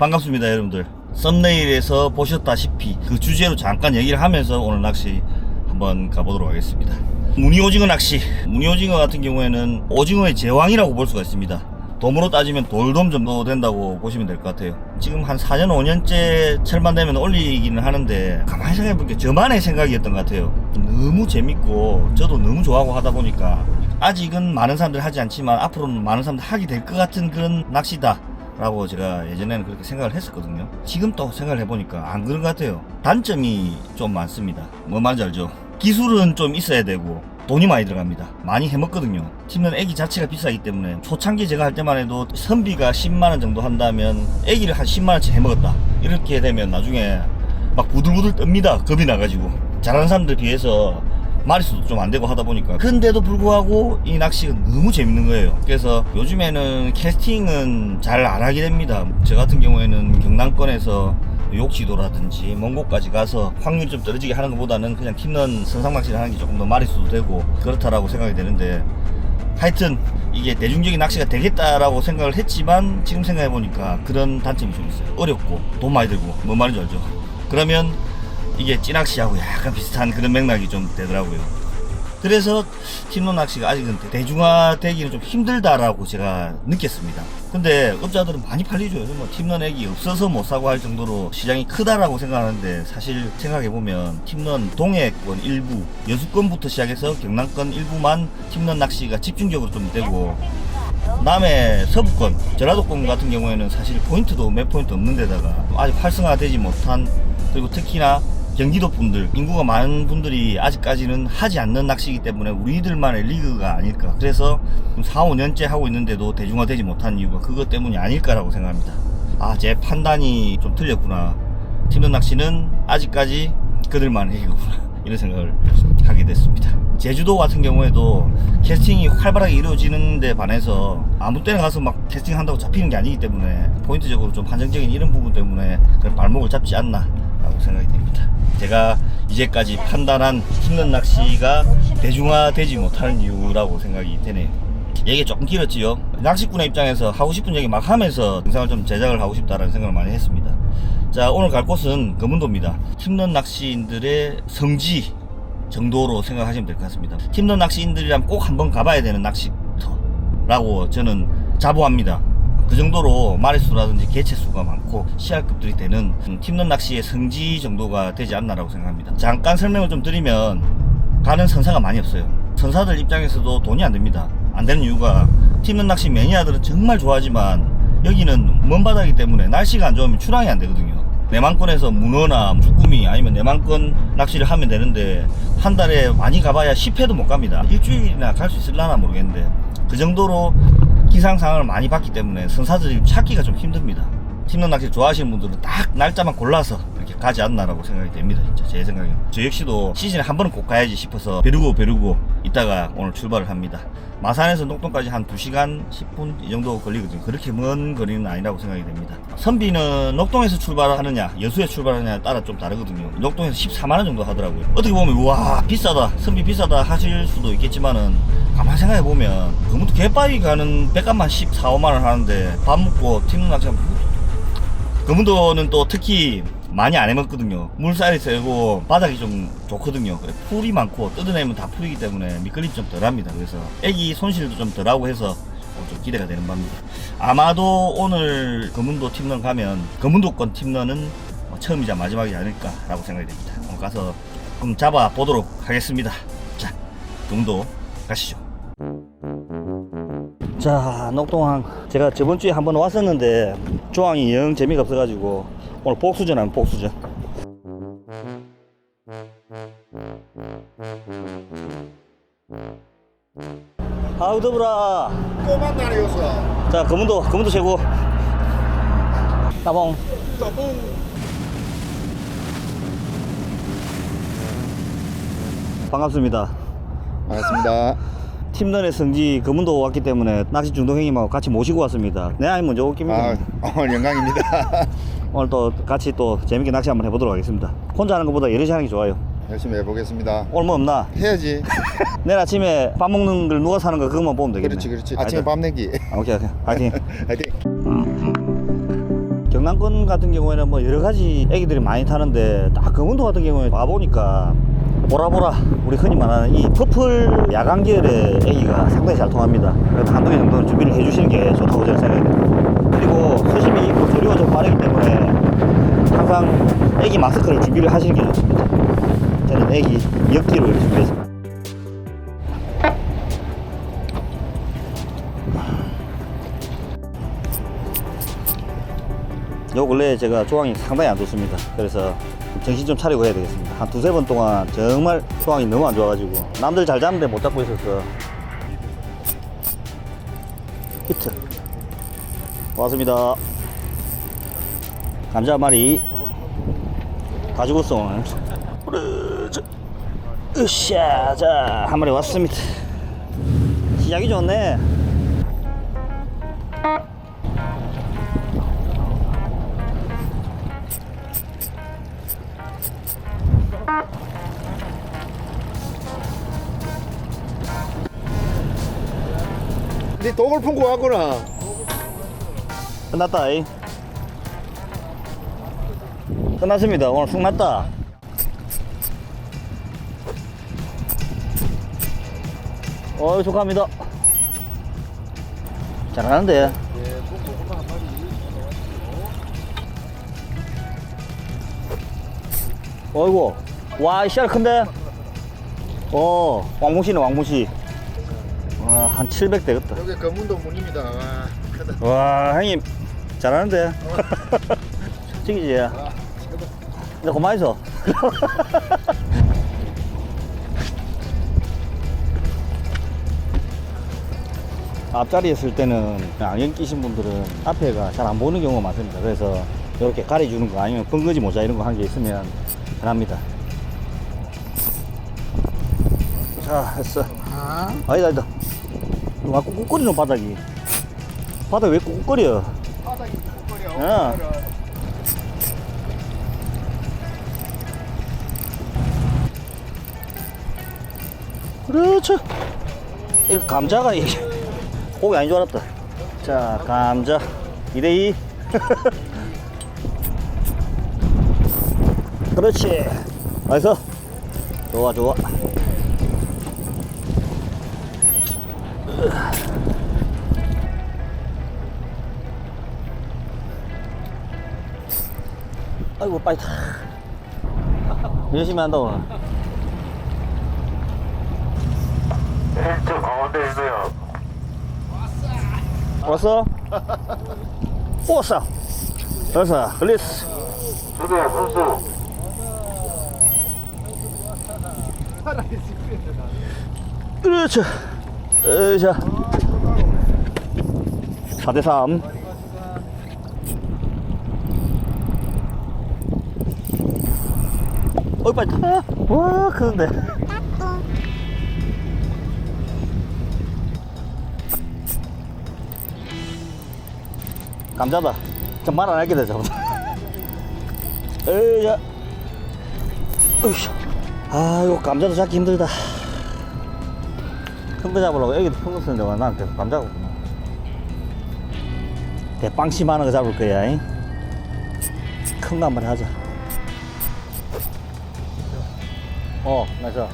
반갑습니다 여러분들. 썸네일에서 보셨다시피 그 주제로 잠깐 얘기를 하면서 오늘 낚시 한번 가보도록 하겠습니다. 무늬오징어 낚시. 무늬오징어 같은 경우에는 오징어의 제왕이라고 볼 수가 있습니다. 돔으로 따지면 돌돔 정도 된다고 보시면 될 것 같아요. 지금 한 4년 5년째 철만 되면 올리기는 하는데 가만히 생각해보니까 저만의 생각이었던 것 같아요. 너무 재밌고 저도 너무 좋아하고 하다 보니까 아직은 많은 사람들 하지 않지만 앞으로는 많은 사람들 하게 될 것 같은 그런 낚시다 라고 제가 예전에는 그렇게 생각을 했었거든요. 지금 또 생각을 해보니까 안 그런 것 같아요. 단점이 좀 많습니다. 뭐 말인지 알죠? 기술은 좀 있어야 되고 돈이 많이 들어갑니다. 많이 해먹거든요. 팀은 애기 자체가 비싸기 때문에 초창기 제가 할 때만 해도 선비가 10만원 정도 한다면 애기를 한 10만원치 해먹었다. 이렇게 되면 나중에 막 부들부들 뜹니다. 겁이 나가지고. 잘하는 사람들 비해서 마리수도 좀 안 되고 하다 보니까. 근데도 불구하고 이 낚시가 너무 재밌는 거예요. 그래서 요즘에는 캐스팅은 잘 안 하게 됩니다. 저 같은 경우에는 경남권에서 욕지도라든지 먼 곳까지 가서 확률이 좀 떨어지게 하는 것보다는 그냥 팀런 선상 낚시를 하는 게 조금 더 마리수도 되고 그렇다라고 생각이 되는데 하여튼 이게 대중적인 낚시가 되겠다라고 생각을 했지만 지금 생각해 보니까 그런 단점이 좀 있어요. 어렵고 돈 많이 들고 뭔 말인지 알죠? 그러면 이게 찌낚시하고 약간 비슷한 그런 맥락이 좀 되더라고요. 그래서 팀론 낚시가 아직은 대중화되기는 좀 힘들다라고 제가 느꼈습니다. 근데 업자들은 많이 팔리죠. 뭐 팀런 액이 없어서 못 사고 할 정도로 시장이 크다라고 생각하는데 사실 생각해보면 팀런 동해권 일부, 여수권부터 시작해서 경남권 일부만 팀런 낚시가 집중적으로 좀 되고 남해 서부권, 전라도권 같은 경우에는 사실 포인트도 몇 포인트 없는 데다가 아직 활성화되지 못한 그리고 특히나 경기도 분들, 인구가 많은 분들이 아직까지는 하지 않는 낚시이기 때문에 우리들만의 리그가 아닐까. 그래서 4, 5년째 하고 있는데도 대중화되지 못한 이유가 그것 때문이 아닐까라고 생각합니다. 아, 제 판단이 좀 틀렸구나. 팀런 낚시는 아직까지 그들만의 리그구나. 이런 생각을 하게 됐습니다. 제주도 같은 경우에도 캐스팅이 활발하게 이루어지는 데 반해서 아무 때나 가서 막 캐스팅 한다고 잡히는 게 아니기 때문에 포인트적으로 좀 한정적인 이런 부분 때문에 그런 발목을 잡지 않나 라고 생각이 됩니다. 제가 이제까지 판단한 힘든 낚시가 대중화되지 못하는 이유라고 생각이 되네요. 얘기 조금 길었지요. 낚시꾼의 입장에서 하고 싶은 얘기 막 하면서 영상을 좀 제작을 하고 싶다라는 생각을 많이 했습니다. 자, 오늘 갈 곳은 금운도입니다. 팀런 낚시인들의 성지 정도로 생각하시면 될 것 같습니다. 팀런 낚시인들이라면 꼭 한번 가봐야 되는 낚시터라고 저는 자부합니다. 그 정도로 마리수라든지 개체수가 많고 시알급들이 되는 팀런 낚시의 성지 정도가 되지 않나라고 생각합니다. 잠깐 설명을 좀 드리면 가는 선사가 많이 없어요. 선사들 입장에서도 돈이 안 됩니다. 안 되는 이유가 팀런 낚시 매니아들은 정말 좋아하지만 여기는 먼 바다이기 때문에 날씨가 안 좋으면 출항이 안 되거든요. 내만권에서 문어나 쭈꾸미 아니면 내만권 낚시를 하면 되는데 한 달에 많이 가봐야 10회도 못 갑니다. 일주일이나 갈 수 있을라나 모르겠는데 그 정도로 기상 상황을 많이 봤기 때문에 선사들이 찾기가 좀 힘듭니다. 팀런 낚시 좋아하시는 분들은 딱 날짜만 골라서 이렇게 가지 않나라고 생각이 됩니다. 진짜 제 생각에는. 저 역시도 시즌에 한 번은 꼭 가야지 싶어서 벼르고 벼르고 있다가 오늘 출발을 합니다. 마산에서 녹동까지 한 2시간 10분 이 정도 걸리거든요. 그렇게 먼 거리는 아니라고 생각이 됩니다. 선비는 녹동에서 출발하느냐, 여수에 출발하느냐에 따라 좀 다르거든요. 녹동에서 14만원 정도 하더라고요. 어떻게 보면, 와, 비싸다. 선비 비싸다 하실 수도 있겠지만은, 가만히 생각해 보면, 그무도 개빠이 가는 백값만 14, 5만 원 하는데, 밥 먹고 팀 낚시하면 금문도는 또 특히 많이 안 해먹거든요. 물살이 세고 바닥이 좀 좋거든요. 그래 풀이 많고 뜯어내면 다 풀이기 때문에 미끌림이 좀 덜합니다. 그래서 애기 손실도 좀 덜하고 해서 어, 좀 기대가 되는 바입니다. 아마도 오늘 금문도 팀런 가면 금문도권 팀런은 뭐 처음이자 마지막이 아닐까라고 생각이 됩니다. 가서 좀 잡아 보도록 하겠습니다. 자, 금문도 가시죠. 자, 녹동항. 제가 저번 주에 한번 왔었는데, 조항이 영 재미가 없어가지고, 오늘 복수전 하면 복수전. 아우, 더불어. 또 만나려서 자, 검은도, 검은도 최고. 따봉. 또뽕 반갑습니다. 반갑습니다 팀런의 성지 검은도 왔기 때문에 낚시 중동행님하고 같이 모시고 왔습니다. 네, 아니 먼저 올깁니다. 아 오늘 영광입니다 오늘 또 같이 또 재밌게 낚시 한번 해보도록 하겠습니다. 혼자 하는 것보다 여럿이 하는 게 좋아요. 열심히 해보겠습니다 오늘 뭐 없나? 해야지 내일 아침에 밥 먹는 걸 누가 사는 거 그것만 보면 되겠네. 그렇지 그렇지 아침에? 밥 내기 아, 오케이 오케이 파이팅. 화이팅 경남권 같은 경우에는 뭐 여러 가지 애기들이 많이 타는데 딱 강원도 같은 경우에 와보니까 보라보라 우리 흔히 말하는 이 퍼플 야간 계열의 애기가 상당히 잘 통합니다. 그래서 한두 개 정도는 준비를 해주시는 게 좋다고 저는 생각합니다. 그리고 수심이 있고 조류가 좀 빠르기 때문에 항상 애기 마스크를 준비를 하시는 게 좋습니다. 저는 애기 역기로 준비했습니다. 요 근래 제가 조항이 상당히 안 좋습니다. 그래서 정신 좀 차리고 해야 되겠습니다. 한 두세 번 동안 정말 조항이 너무 안 좋아가지고 남들 잘 잡는데 못 잡고 있었어. 히트. 고맙습니다. 감자 한 마리. 다 죽었어 오늘. 으쌰. 자, 한 마리 왔습니다. 시작이 좋네. 독을 품고 왔구나. 끝났다. 이. 끝났습니다. 오늘 쑥 났다. 어이, 축하합니다. 잘하는데. 어이구. 와, 이 씨알 큰데? 어, 왕무시네, 왕무시. 와, 한 700 되겠다. 여기 검문도 문입니다. 와, 크다. 와 형님 잘하는데 찍이지 이제 그만 있어 앞자리에 있을 때는 안경 끼신 분들은 앞에가 잘 안 보는 경우가 많습니다 그래서 이렇게 가려주는 거 아니면 뻥거지 모자 이런 거한개 있으면 편합니다 자 했어. 아니다 아니다. 와 꾹꾹거리는 바닥이. 바닥 왜 꾹꾹거려 바닥이 꾹꾹거려. 야. 그렇죠 이 감자가 이게 고기 아닌 줄 알았다. 자 감자. 2대2 그렇지. 나이스 좋아 좋아 아이고 타 열심히 한다 오늘 1점 가운데 있어요. 왔어? 왔어 왔어 글리스 주변 선수. 그렇죠 으자 4대3 어이 빨리. 타와 크는데. 감자다. 좀 말 안 할게 되자 으자 으쌰. 아 이거 감자도 잡기 힘들다 큰 거 잡으려고 애기도 큰거 쓰는데 와 나한테 감자가 없구나 대빵심 하는 거 잡을 거야 큰거한 마리 하자. 어 맞아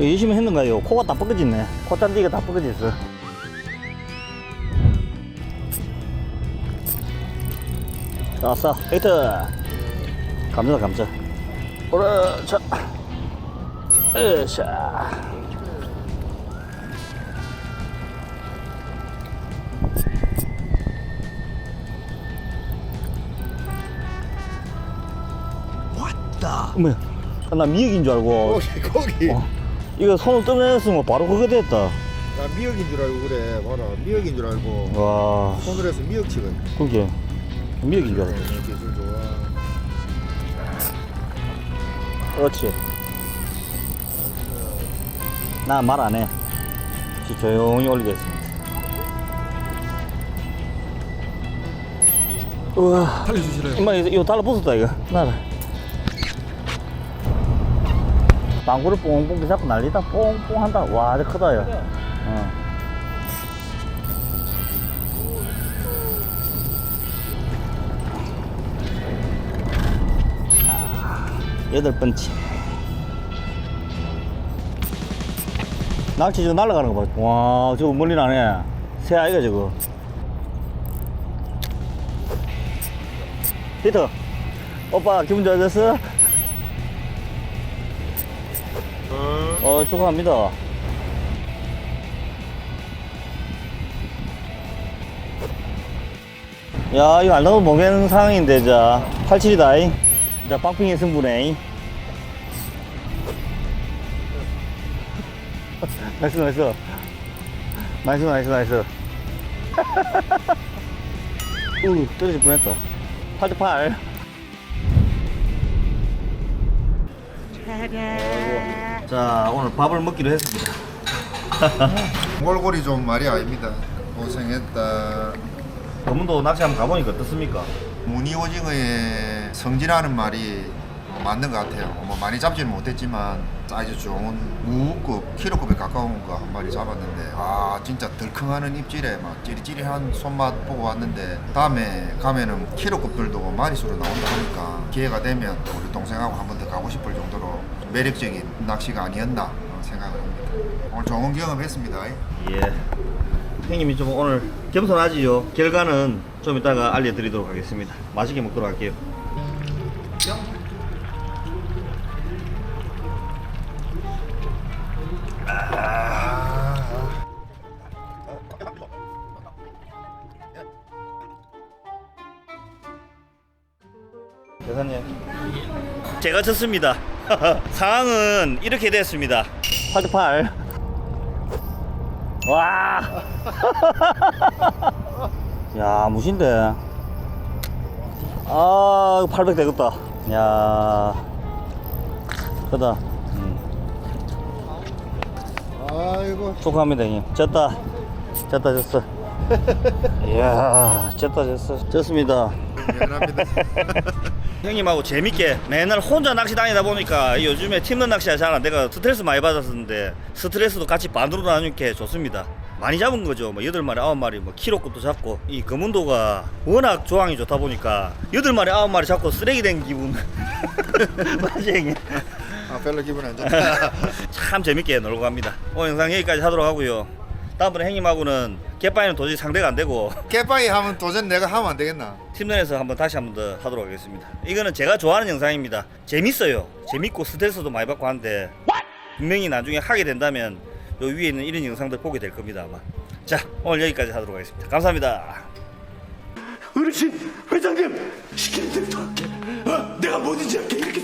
열심히 했는가요? 코가 다 뻐개졌네. 콧잔디가 다 뻐개졌어. 왔어. 에이트 감자다 감자 그렇죠 으쌰 왔다 아, 나 미역인 줄 알고 고기, 고기. 어. 이거 손을 떠내렸으면 바로 그거 됐다 나 미역인 줄 알고 그래. 봐라. 미역인 줄 알고. 와 손을 해서 미역 치거든. 그게 미역인 줄 알았 그렇지. 나 말 안 해. 조용히 올리겠습니다. 우와. 살려주시래요. 임마, 이거, 달라붙었다, 이거. 나라. 방구를 뽕뽕 잡고 난리다. 뽕뽕 한다. 와, 저 크다, 야. 어. 여덟 번째. 낚시 저거 날아가는 거 봐. 와, 저거 멀리 나네. 새 아이가 저거. 히터. 오빠, 기분 좋아졌어? 어, 축하합니다. 야, 이거 알다도 모르는 상황인데, 자. 87이다. 자, 빵핑의 승부네. 나이스, 나이스. 나이스, 나이스, 나이스. 우, 떨어질 뻔 했다. 8대 8. 자, 오늘 밥을 먹기로 했습니다. 몰골이 좀 말이 아닙니다. 고생했다. 검은도 낚시 한번 가보니까 어떻습니까? 무늬 오징어의 성질하는 말이 맞는 것 같아요. 뭐 많이 잡지는 못했지만 사이즈 좋은 무급 키로급에 가까운 거 한 마리 잡았는데 아 진짜 덜컹하는 입질에 막 찌리찌리한 손맛 보고 왔는데 다음에 가면은 키로급들도 마리수로 나온다 하니까 기회가 되면 또 우리 동생하고 한 번 더 가고 싶을 정도로 매력적인 낚시가 아니었나 생각을 합니다. 오늘 좋은 경험했습니다. 예. 형님이 좀 오늘 겸손하지요. 결과는 좀 이따가 알려드리도록 하겠습니다. 맛있게 먹도록 할게요. 대사님. 제가 쳤습니다. 상황은 이렇게 됐습니다. 8대8. 와. 야, 무신데. 아, 800 되겠다. 야. 크다. 음, 아이고 축하합니다, 형님. 졌다. 졌다, 졌어. 이야, 졌다, 졌어. 졌습니다. 미안합니다. 형님하고 재밌게 맨날 혼자 낚시 다니다 보니까 요즘에 팀런 낚시가 잘 안 돼가 스트레스 많이 받았었는데 스트레스도 같이 반으로 나누니까 좋습니다. 많이 잡은 거죠. 뭐 여덟 마리 아홉 마리 뭐 키로급도 잡고 이 금운도가 워낙 조항이 좋다 보니까 여덟 마리 아홉 마리 잡고 쓰레기 된 기분. 맞지 형님? 아 별로 기분 안 좋다. 참 재밌게 놀고 갑니다. 오늘 영상 여기까지 하도록 하고요. 다음번에 형님하고는 갯바위는 도저히 상대가 안 되고 깨빠이 하면 도전 내가 하면 안 되겠나? 팀전에서 한번 다시 한번 더 하도록 하겠습니다. 이거는 제가 좋아하는 영상입니다. 재밌어요. 재밌고 스트레스도 많이 받고 하는데 분명히 나중에 하게 된다면 요 위에 있는 이런 영상들 보게 될 겁니다 아마. 자 오늘 여기까지 하도록 하겠습니다. 감사합니다. 어르신 회장님 시키는 대로 다 할게 어? 내가 뭐든지 할게 이렇게